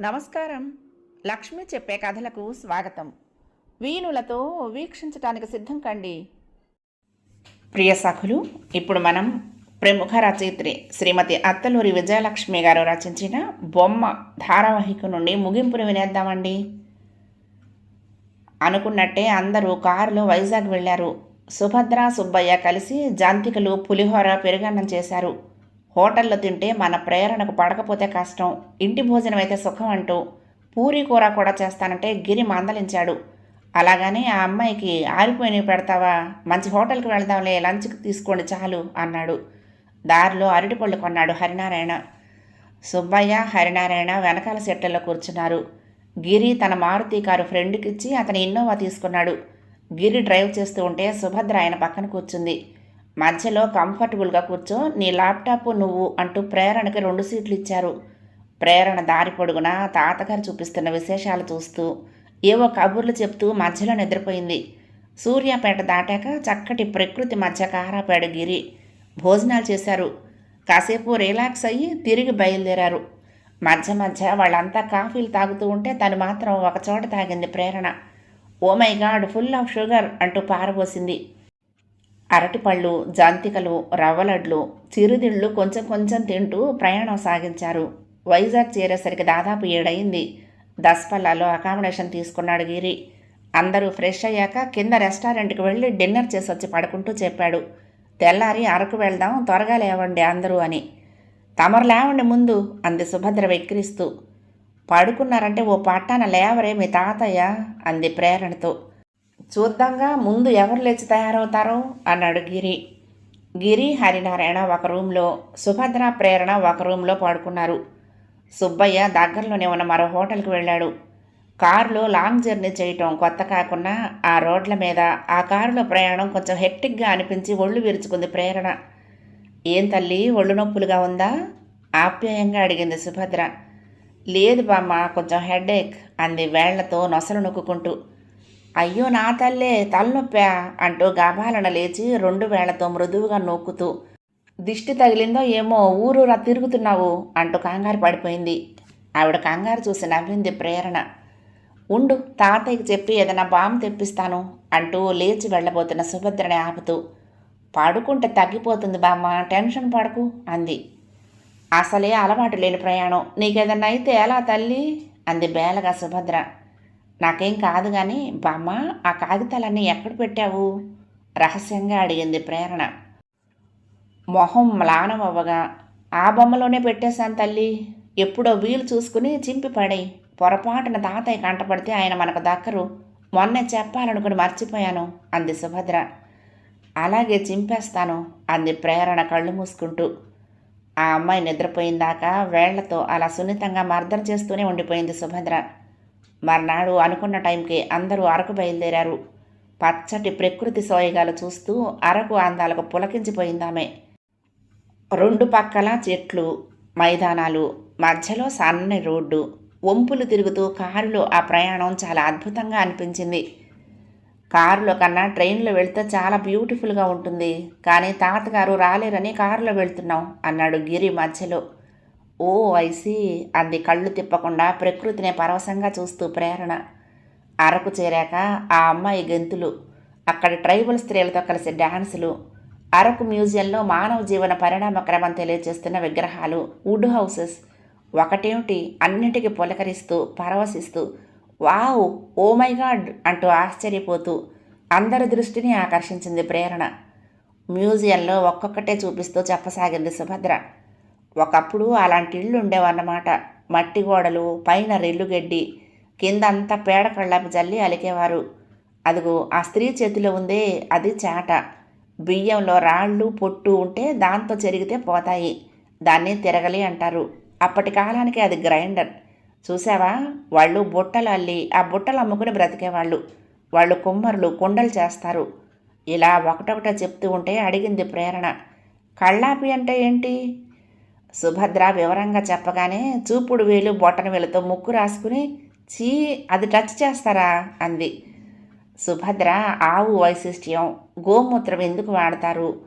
నమస్కారం. లక్ష్మి చెప్పే కథలకు స్వాగతం. వీణులతో వీక్షించటానికి సిద్ధం కండి. ప్రియ సఖులు ఇప్పుడు మనం ప్రముఖ రచయిత్రి శ్రీమతి అత్తలూరి విజయలక్ష్మి గారు రచించిన బొమ్మ ధారావాహిక నుండి ముగింపును వినేద్దామండి. అనుకున్నట్టే అందరూ కారులో వైజాగ్ వెళ్ళారు. సుభద్ర సుబ్బయ్య కలిసి జాంతికలు పులిహోర పెరుగన్నం చేశారు. హోటల్లో తింటే మన ప్రేరణకు పడకపోతే కష్టం. ఇంటి భోజనం అయితే సుఖం అంటూ పూరి కూర కూడా చేస్తానంటే గిరి మందలించాడు. అలాగని ఆ అమ్మాయికి ఆరిపోయినవి పెడతావా? మంచి హోటల్కి వెళ్దాంలే లంచ్కి తీసుకోండి చాలు అన్నాడు. దారిలో అరటిపళ్ళు కొన్నాడు హరినారాయణ. సుబ్బయ్య హరినారాయణ వెనకాల సెట్లలో కూర్చున్నారు. గిరి తన మారుతి కారు ఫ్రెండ్కి ఇచ్చి అతని ఇన్నోవా తీసుకున్నాడు. గిరి డ్రైవ్ చేస్తూ ఉంటే సుభద్ర ఆయన పక్కన కూర్చుంది. మధ్యలో కంఫర్టబుల్గా కూర్చో. నీ ల్యాప్టాప్ నువ్వు అంటూ ప్రేరణకి రెండు సీట్లు ఇచ్చారు. ప్రేరణ దారి పొడుగునా తాతగారు చూపిస్తున్న విశేషాలు చూస్తూ ఏవో కబుర్లు చెప్తూ మధ్యలో నిద్రపోయింది. సూర్యాపేట దాటాక చక్కటి ప్రకృతి మధ్య కారాపేడ గిరి భోజనాలు చేశారు. కాసేపు రిలాక్స్ అయ్యి తిరిగి బయలుదేరారు. మధ్య మధ్య వాళ్ళంతా కాఫీలు తాగుతూ ఉంటే తను మాత్రం ఒక చోట తాగింది Prerana. Oh my god full of sugar అంటూ పారబోసింది. అరటిపళ్ళు జాంతికలు రవ్వలడ్లు చిరుదిళ్ళు కొంచెం కొంచెం తింటూ ప్రయాణం సాగించారు. వైజాగ్ చేరేసరికి దాదాపు ఏడయింది. దస్పల్లాలో అకామిడేషన్ తీసుకున్నాడు గిరి. అందరూ ఫ్రెష్ అయ్యాక కింద రెస్టారెంట్కి వెళ్ళి డిన్నర్ చేసి వచ్చి పడుకుంటూ చెప్పాడు. తెల్లారి అరకు వెళ్దాం త్వరగా లేవండి అందరూ అని. తమరు లేవండి ముందు అంది సుభద్ర వెక్కిరిస్తూ. పడుకున్నారంటే ఓ పట్టాన లేవరే మీ తాతయ్య అంది ప్రేరణతో. చూద్దాంగా ముందు ఎవరు లేచి తయారవుతారో? అన్నాడు గిరి. గిరి హరినారాయణ ఒక రూమ్లో సుభద్ర ప్రేరణ ఒక రూమ్లో పడుకున్నారు. సుబ్బయ్య దగ్గరలోనే ఉన్న మరో హోటల్కి వెళ్ళాడు. కారులో లాంగ్ జర్నీ చేయటం కొత్త కాకుండా ఆ రోడ్ల మీద ఆ కారులో ప్రయాణం కొంచెం హెక్టిక్గా అనిపించి ఒళ్ళు విరుచుకుంది ప్రేరణ. ఏం తల్లి ఒళ్ళు నొప్పులుగా ఉందా? ఆప్యాయంగా అడిగింది సుభద్ర. లేదు బామ్మ కొంచెం హెడేక్ అంది వేళ్ళతో నొసలు నొక్కుంటూ అయ్యో నా తల్లే తలనొప్పా అంటూ గాభాలన లేచి రెండు వేళ్ళతో మృదువుగా నోక్కుతూ దిష్టి తగిలిందో ఏమో ఊరూరా తిరుగుతున్నావు అంటూ కంగారు పడిపోయింది. ఆవిడ కంగారు చూసి నవ్వింది ప్రేరణ. ఉండు తాతయ్యకి చెప్పి ఏదైనా బామ్ తెప్పిస్తాను అంటూ లేచి వెళ్ళబోతున్న సుభద్రని ఆపుతూ పడుకుంటే తగ్గిపోతుంది బామ్మ టెన్షన్ పడకు అంది. అసలే అలవాటు లేని ప్రయాణం. నీకేదన్నా అయితే ఎలా తల్లి? అంది బేలగా సుభద్ర. నాకేం కాదు కానీ బామ్మ ఆ కాగితాలన్నీ ఎక్కడ పెట్టావు? రహస్యంగా అడిగింది ప్రేరణ. మొహం మ్లానమవ్వగా ఆ బొమ్మలోనే పెట్టేశాను తల్లి. ఎప్పుడో వీలు చూసుకుని చింపి పడేయి. పొరపాటున తాతయ్య కంటపడితే ఆయన మనకు దక్కరు. మొన్నే చెప్పాలనుకుని మర్చిపోయాను అంది సుభద్ర. అలాగే చింపేస్తాను అంది ప్రేరణ కళ్ళు మూసుకుంటూ. ఆ అమ్మాయి నిద్రపోయిందాక వేళ్ళతో అలా సున్నితంగా మర్దన చేస్తూనే ఉండిపోయింది సుభద్ర. మర్నాడు అనుకున్న టైంకి అందరూ అరకు బయలుదేరారు. పచ్చటి ప్రకృతి సోయగాలు చూస్తూ అరకు అందాలకు పులకించిపోయిందామె. రెండు పక్కల చెట్లు మైదానాలు మధ్యలో సన్నని రోడ్డు వంపులు తిరుగుతూ కారులో ఆ ప్రయాణం చాలా అద్భుతంగా అనిపించింది. కారులో కన్నా ట్రైన్లో వెళ్తే చాలా బ్యూటిఫుల్గా ఉంటుంది. కానీ తాతగారు రాలేరని కారులో వెళ్తున్నాం అన్నాడు గిరి మధ్యలో. ఓ ఐసి అంది కళ్ళు తిప్పకుండా ప్రకృతిని పరవశంగా చూస్తూ ప్రేరణ. అరకు చేరాక ఆ అమ్మాయి గెంతులు అక్కడి ట్రైబల్ స్త్రీలతో కలిసి డ్యాన్సులు అరకు మ్యూజియంలో మానవ జీవన పరిణామ క్రమం తెలియజేస్తున్న విగ్రహాలు వుడ్ హౌసెస్. ఒకటేమిటి? అన్నిటికీ పులకరిస్తూ పరవశిస్తూ వావ్ ఓ మై గాడ్ అంటూ ఆశ్చర్యపోతూ అందరి దృష్టిని ఆకర్షించింది ప్రేరణ. మ్యూజియంలో ఒక్కొక్కటే చూపిస్తూ చెప్పసాగింది సుభద్ర. ఒకప్పుడు అలాంటి ఇళ్ళు ఉండేవన్నమాట. మట్టి గోడలు పైన రెల్లుగడ్డి కిందంతా పేడ కళ్ళాపి జల్లి అలికేవారు. అదిగో ఆ స్త్రీ చేతిలో ఉందే అది చాట. బియ్యంలో రాళ్ళు పొట్టు ఉంటే దాంతో చెరిగితే పోతాయి. దాన్ని తిరగలి అంటారు. అప్పటి కాలానికి అది గ్రైండర్. చూసావా వాళ్ళు బుట్టలు అల్లి ఆ బుట్టలు అమ్ముకుని బ్రతికేవాళ్ళు. వాళ్ళు కుమ్మరులు కుండలు చేస్తారు. ఇలా ఒకటొకట చెప్తూ ఉంటే అడిగింది ప్రేరణ. కళ్ళాపి అంటే ఏంటి? సుభద్ర వివరంగా చెప్పగానే చూపుడు వేలు బొట్టన వేలుతో ముక్కు రాసుకుని చీ అది టచ్ చేస్తారా? అంది. సుభద్ర ఆవు వైశిష్ట్యం గోమూత్రం ఎందుకు వాడతారు?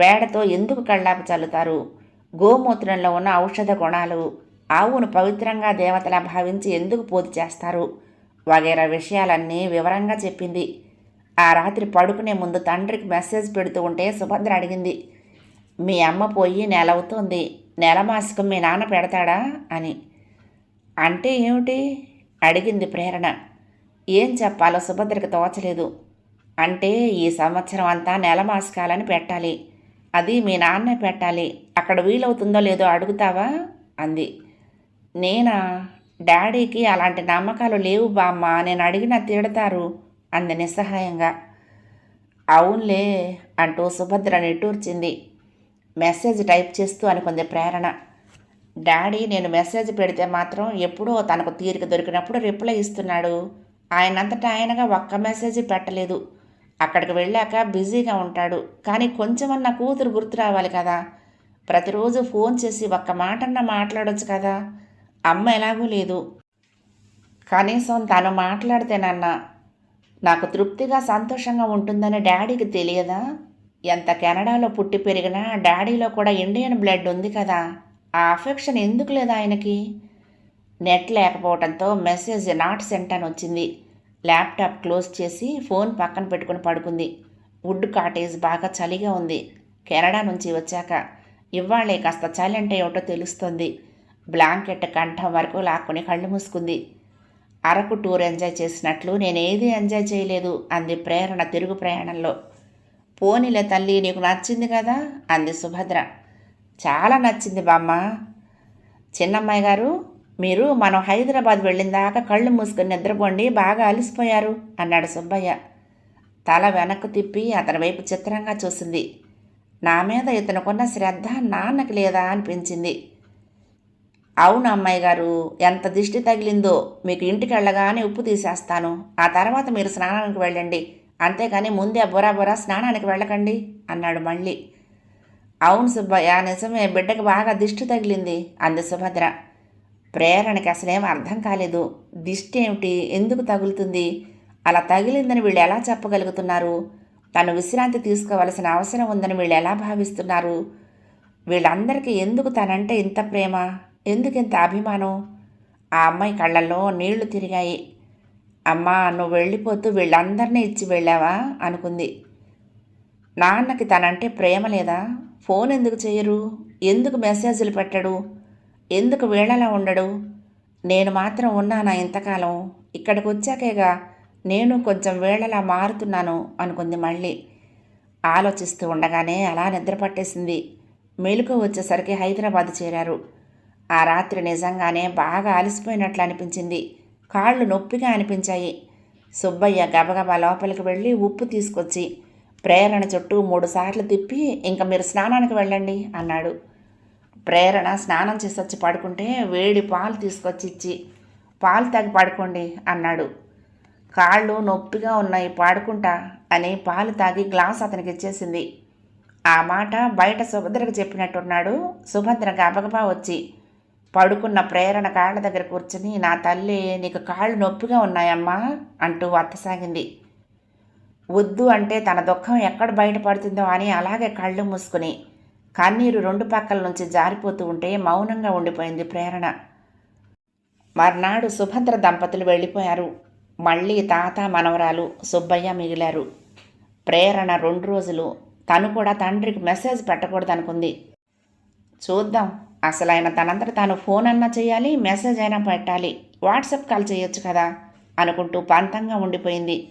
పేడతో ఎందుకు కళ్ళాపి చల్లుతారు? గోమూత్రంలో ఉన్న ఔషధ గుణాలు ఆవును పవిత్రంగా దేవతలా భావించి ఎందుకు పూజ చేస్తారు? వగైరా విషయాలన్నీ వివరంగా చెప్పింది. ఆ రాత్రి పడుకునే ముందు తండ్రికి మెసేజ్ పెడుతూ ఉంటే సుభద్ర అడిగింది. మీ అమ్మ పోయి నెలవుతుంది నెల మాసికం మీ నాన్న పెడతాడా అని. అంటే ఏమిటి? అడిగింది ప్రేరణ. ఏం చెప్పాలో సుభద్రకు తోచలేదు. అంటే ఈ సంవత్సరం అంతా నెల మాసకాలని పెట్టాలి. అది మీ నాన్నే పెట్టాలి. అక్కడ వీలవుతుందో లేదో అడుగుతావా? అంది. నేనా? డాడీకి అలాంటి నమ్మకాలు లేవు బామ్మ. నేను అడిగినా తిడతారు అంది నిస్సహాయంగా. అవునులే అంటూ సుభద్ర నిట్టూర్చింది. మెసేజ్ టైప్ చేస్తూ అనుకుంది ప్రేరణ. డాడీ నేను మెసేజ్ పెడితే మాత్రం ఎప్పుడో తనకు తీరిక దొరికినప్పుడు రిప్లై ఇస్తున్నాడు. ఆయనంతటా ఆయనగా ఒక్క మెసేజ్ పెట్టలేదు. అక్కడికి వెళ్ళాక బిజీగా ఉంటాడు. కానీ కొంచెమన్నా కూతురు గుర్తు రావాలి కదా. ప్రతిరోజు ఫోన్ చేసి ఒక్క మాటన్నా మాట్లాడొచ్చు కదా. అమ్మ ఎలాగూ లేదు. కనీసం తను మాట్లాడితేనన్నా నాకు తృప్తిగా సంతోషంగా ఉంటుందని డాడీకి తెలియదా? ఎంత కెనడాలో పుట్టి పెరిగినా డాడీలో కూడా ఇండియన్ బ్లడ్ ఉంది కదా. ఆ అఫెక్షన్ ఎందుకు లేదు ఆయనకి? నెట్ లేకపోవడంతో మెసేజ్ నాట్ సెంట్ అని వచ్చింది. ల్యాప్టాప్ క్లోజ్ చేసి ఫోన్ పక్కన పెట్టుకుని పడుకుంది. వుడ్ కాటేజ్ బాగా చలిగా ఉంది. కెనడా నుంచి వచ్చాక ఇవాళే కాస్త చలి అంటే ఏమిటో తెలుస్తుంది. బ్లాంకెట్ కంఠం వరకు లాక్కుని కళ్ళు మూసుకుంది. అరకు టూర్ ఎంజాయ్ చేసినట్లు నేనేది ఎంజాయ్ చేయలేదు అంది ప్రేరణ తిరుగు ప్రయాణంలో. పోనీలే తల్లి నీకు నచ్చింది కదా? అంది సుభద్ర. చాలా నచ్చింది బామ్మ. చిన్నమ్మాయి గారు మీరు మనం హైదరాబాద్ వెళ్ళిన దాకా కళ్ళు మూసుకొని నిద్రపోండి బాగా అలసిపోయారు అన్నాడు సుబ్బయ్య. తల వెనక్కు తిప్పి అతని వైపు చిత్రంగా చూసింది. నా మీద ఇతనుకున్న శ్రద్ధ నాన్నకి లేదా అనిపించింది. అవును అమ్మాయి గారు ఎంత దిష్టి తగిలిందో మీకు ఇంటికి వెళ్ళగానే ఉప్పు తీసేస్తాను. ఆ తర్వాత మీరు స్నానానికి వెళ్ళండి. అంతేగాని ముందే బొరా బొరా స్నానానికి వెళ్ళకండి అన్నాడు మళ్ళీ. అవును సుబ్బయ్య నిజమే బిడ్డకి బాగా దిష్టి తగిలింది అంది సుభద్ర. ప్రేరణకి అసలేం అర్థం కాలేదు. దిష్టి ఏమిటి ఎందుకు తగులుతుంది? అలా తగిలిందని వీళ్ళు ఎలా చెప్పగలుగుతున్నారు? తను విశ్రాంతి తీసుకోవలసిన అవసరం ఉందని వీళ్ళు ఎలా భావిస్తున్నారు? వీళ్ళందరికీ ఎందుకు తనంటే ఇంత ప్రేమ? ఎందుకు ఇంత అభిమానం? ఆ అమ్మాయి కళ్ళల్లో నీళ్ళు తిరిగాయి. అమ్మా నువ్వు వెళ్ళిపోతూ వీళ్ళందరినీ ఇచ్చి వెళ్ళావా? అనుకుంది. నాన్నకి తనంటే ప్రేమ లేదా? ఫోన్ ఎందుకు చేయరు? ఎందుకు మెసేజ్లు పెట్టడు? ఎందుకు వేళలా ఉండడు? నేను మాత్రం ఉన్నానా ఇంతకాలం? ఇక్కడికి వచ్చాకేగా నేను కొంచెం వేళలా మారుతున్నాను అనుకుంది మళ్ళీ. ఆలోచిస్తూ ఉండగానే అలా నిద్ర పట్టేసింది. మెలకు వచ్చేసరికి హైదరాబాద్ చేరారు. ఆ రాత్రి నిజంగానే బాగా అలసిపోయినట్లు అనిపించింది. కాళ్ళు నొప్పిగా అనిపించాయి. సుబ్బయ్య గబగబా లోపలికి వెళ్ళి ఉప్పు తీసుకొచ్చి ప్రేరణ చుట్టూ మూడు సార్లు తిప్పి ఇంక మీరు స్నానానికి వెళ్ళండి అన్నాడు. ప్రేరణ స్నానం చేసి వచ్చి పడుకుంటే వేడి పాలు తీసుకొచ్చి ఇచ్చి పాలు తాగి పడుకోండి అన్నాడు. కాళ్ళు నొప్పిగా ఉన్నాయి పాడుకుంటా అని పాలు తాగి గ్లాస్ అతనికి ఇచ్చేసింది. ఆ మాట బయట సుభద్రకు చెప్పినట్టున్నాడు. సుభద్ర గబగబా వచ్చి పడుకున్న ప్రేరణ కాళ్ళ దగ్గర కూర్చుని నా తల్లి నీకు కాళ్ళు నొప్పిగా ఉన్నాయమ్మా అంటూ వత్తసాగింది వద్దు అంటే తన దుఃఖం ఎక్కడ బయటపడుతుందో అని అలాగే కళ్ళు మూసుకుని కన్నీరు రెండు పక్కల నుంచి జారిపోతూ ఉంటే మౌనంగా ఉండిపోయింది ప్రేరణ. మర్నాడు సుభద్ర దంపతులు వెళ్ళిపోయారు. మళ్ళీ తాత మనవరాలు సుబ్బయ్య మిగిలారు. ప్రేరణ రెండు రోజులు. తను కూడా తండ్రికి మెసేజ్ పెట్టకూడదనుకుంది. చూద్దాం. అసలు ఆయన తనంతట తాను ఫోన్ అన్నా చేయాలి మెసేజ్ అయినా పెట్టాలి. వాట్సాప్ కాల్ చేయొచ్చు కదా? అనుకుంటూ పంతంగా ఉండిపోయింది.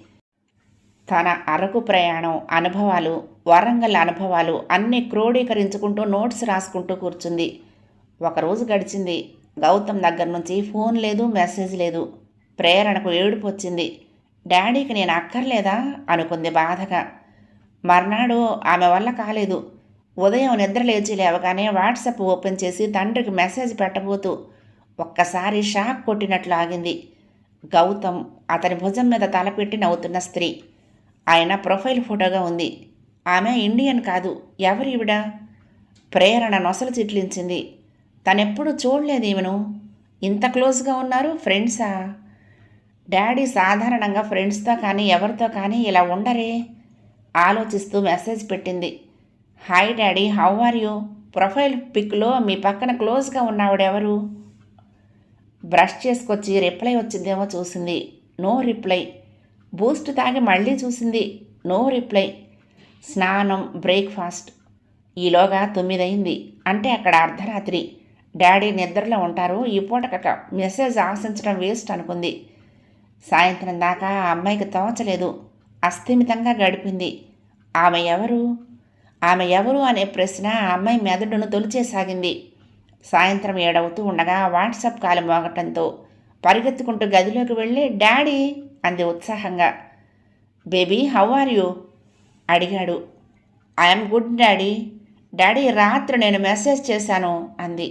తన అరకు ప్రయాణం అనుభవాలు వరంగల్ అనుభవాలు అన్నీ క్రోడీకరించుకుంటూ నోట్స్ రాసుకుంటూ కూర్చుంది. ఒకరోజు గడిచింది. గౌతమ్ దగ్గర నుంచి ఫోన్ లేదు మెసేజ్ లేదు. ప్రేరణకు ఏడుపు వచ్చింది డాడీకి నేను అక్కర్లేదా? అనుకుంది బాధగా. మర్నాడు ఆమె వల్ల కాలేదు. ఉదయం నిద్ర లేచి లేవగానే వాట్సాప్ ఓపెన్ చేసి తండ్రికి మెసేజ్ పెట్టబోతూ ఒక్కసారి షాక్ కొట్టినట్లు ఆగింది. గౌతమ్ అతని భుజం మీద తలపెట్టి నవ్వుతున్న స్త్రీ. ఆయన ప్రొఫైల్ ఫోటోగా ఉంది. ఆమె ఇండియన్ కాదు. ఎవరు ఈవిడ? ప్రేరణ నొసలు చిట్లించింది. తనెప్పుడు చూడలేదు ఈమెను. ఇంత క్లోజ్గా ఉన్నారు ఫ్రెండ్సా? డాడీ సాధారణంగా ఫ్రెండ్స్తో కానీ ఎవరితో కానీ ఇలా ఉండరే? ఆలోచిస్తూ మెసేజ్ పెట్టింది. Hi daddy how are you profile పిక్లో మీ పక్కన క్లోజ్గా ఉన్నావిడెవరు బ్రష్ చేసుకొచ్చి రిప్లై వచ్చిందేమో చూసింది. నో రిప్లై బూస్ట్ తాగి మళ్ళీ చూసింది. నో రిప్లై స్నానం బ్రేక్ఫాస్ట్ ఈలోగా తొమ్మిదయింది. అంటే అక్కడ అర్ధరాత్రి. డాడీ నిద్రలో ఉంటారు. ఈ పూటక మెసేజ్ ఆశించడం వేస్ట్ అనుకుంది. సాయంత్రం దాకా ఆ అమ్మాయికి తోచలేదు. అస్థిమితంగా గడిపింది. ఆమె ఎవరు? ఆమె ఎవరు అనే ప్రశ్న ఆ అమ్మాయి మెదడును తొలిచేసాగింది. సాయంత్రం ఏడవుతూ ఉండగా వాట్సాప్ కాలు మోగటంతో పరిగెత్తుకుంటూ గదిలోకి వెళ్ళి డాడీ! అంది ఉత్సాహంగా. Baby how are you? అడిగాడు. I'm good daddy. డాడీ రాత్రి నేను మెసేజ్ చేశాను అంది.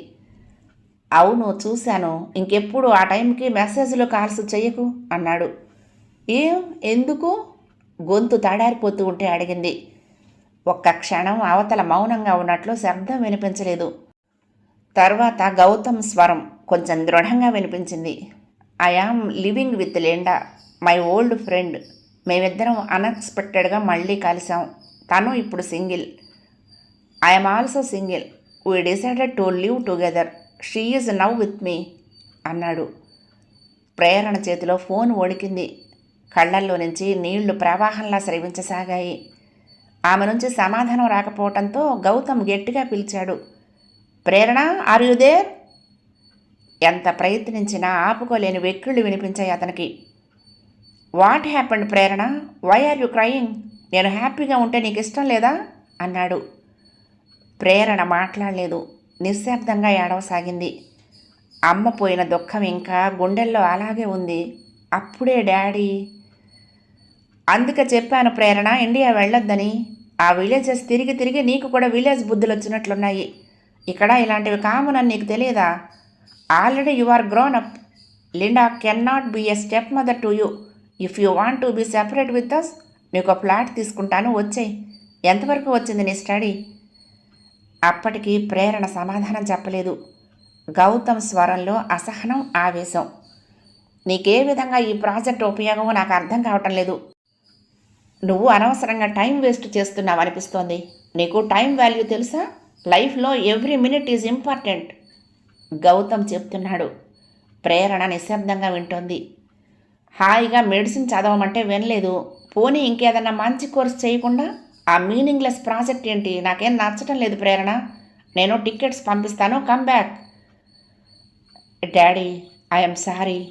అవును చూశాను. ఇంకెప్పుడు ఆ టైంకి మెసేజ్లో కాల్స్ చెయ్యకు అన్నాడు. ఏం? ఎందుకు? గొంతు తడారిపోతూ ఉంటే అడిగింది. ఒక్క క్షణం అవతల మౌనంగా ఉన్నట్లు శబ్దం వినిపించలేదు. తర్వాత గౌతమ్ స్వరం కొంచెం దృఢంగా వినిపించింది. I am living with Linda my old friend. మేమిద్దరం అన్ఎక్స్పెక్టెడ్గా మళ్ళీ కలిసాం తను ఇప్పుడు single. I'm also single. We decided to live together. She is now with me అన్నాడు. ప్రేరణ చేతిలో ఫోన్ వణికింది కళ్ళల్లో నుంచి నీళ్ళు ప్రవాహంలా స్రవించసాగాయి. ఆమె నుంచి సమాధానం రాకపోవటంతో గౌతమ్ గట్టిగా పిలిచాడు. Prerana are you there? ఎంత ప్రయత్నించినా ఆపుకోలేని వెక్కిళ్ళు వినిపించాయి అతనికి. What happened Prerana? Why are you crying? నేను హ్యాపీగా ఉంటే నీకు ఇష్టం లేదా? అన్నాడు. ప్రేరణ మాట్లాడలేదు. నిశ్శబ్దంగా ఏడవసాగింది. అమ్మ పోయిన దుఃఖం ఇంకా గుండెల్లో అలాగే ఉంది. అప్పుడే డాడీ అందుకే చెప్పాను ప్రేరణ ఇండియా వెళ్ళొద్దని. ఆ విలేజెస్ తిరిగి తిరిగి నీకు కూడా విలేజ్ బుద్ధులు వచ్చినట్లున్నాయి. ఇక్కడ ఇలాంటివి కామన్ అని నీకు తెలియదా? Already you are grown up Linda can not be a step mother to you if you want to be separate with us నీకు ఒక ఫ్లాట్ తీసుకుంటాను వచ్చేయి. ఎంతవరకు వచ్చింది నీ స్టడీ అప్పటికి ప్రేరణ సమాధానం చెప్పలేదు. గౌతమ్ స్వరంలో అసహనం ఆవేశం. నీకే విధంగా ఈ ప్రాజెక్ట్ ఉపయోగమో నాకు అర్థం కావటం లేదు. నువ్వు అనవసరంగా టైం వేస్ట్ చేస్తున్నావు అనిపిస్తోంది. నీకు టైం వాల్యూ తెలుసా? లైఫ్లో every minute is important. Gautam చెప్తున్నాడు. ప్రేరణ నిశ్శబ్దంగా వింటోంది. హాయిగా మెడిసిన్ చదవమంటే వినలేదు. పోనీ ఇంకేదన్నా మంచి కోర్స్ చేయకుండా ఆ మీనింగ్లెస్ ప్రాజెక్ట్ ఏంటి? నాకేం నచ్చటం లేదు ప్రేరణ. నేను టికెట్స్ పంపిస్తాను. Come back. Daddy I'm sorry.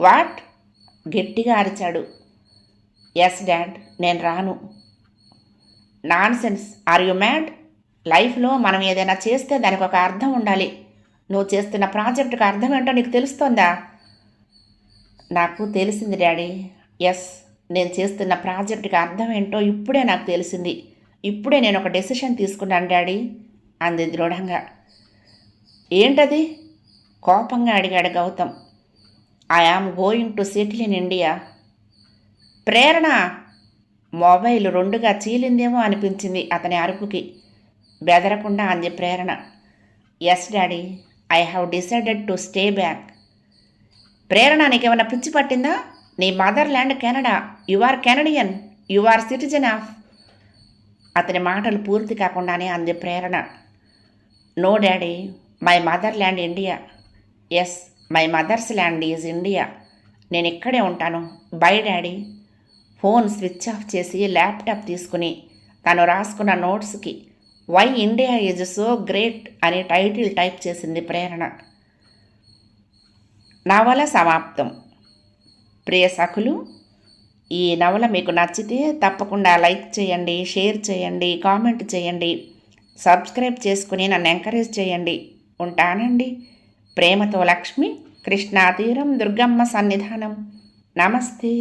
What? గట్టిగా అరిచాడు. ఎస్ డాడ్ నేను రాను. Nonsense are you mad లైఫ్లో మనం ఏదైనా చేస్తే దానికి ఒక అర్థం ఉండాలి. నువ్వు చేస్తున్న ప్రాజెక్టుకు అర్థం ఏంటో నీకు తెలుస్తోందా? నాకు తెలిసింది డాడీ ఎస్ నేను చేస్తున్న ప్రాజెక్టుకి అర్థం ఏంటో ఇప్పుడే నాకు తెలిసింది. ఇప్పుడే నేను ఒక డెసిషన్ తీసుకున్నాను డాడీ అంది దృఢంగా. ఏంటది? కోపంగా అడిగాడు Gautam. I am going to settle in India Prerana mobile రెండుగా చీలిందేమో అనిపించింది అతని అరుపుకి. బెదరకుండా అంది Prerana. Yes daddy. I have decided to stay back. Prerana నీకేమైనా పిచ్చి పట్టిందా? నీ mother land Canada. You are Canadian. You are citizen of. అతని మాటలు పూర్తి కాకుండానే అంది Prerana. No daddy. My mother land India. Yes my mother's land is India. నేను ఇక్కడే ఉంటాను. Bye daddy. Phone switch off చేసి ల్యాప్టాప్ తీసుకుని తను రాసుకున్న నోట్స్కి why India is so great అని టైటిల్ టైప్ చేసింది ప్రేరణ. నవల సమాప్తం. ప్రియ సఖులు ఈ నవల మీకు నచ్చితే తప్పకుండా లైక్ చేయండి షేర్ చేయండి కామెంట్ చేయండి సబ్స్క్రైబ్ చేసుకుని నన్ను ఎంకరేజ్ చేయండి. ఉంటానండి. ప్రేమతో లక్ష్మి కృష్ణా తీరం దుర్గమ్మ సన్నిధానం. నమస్తే.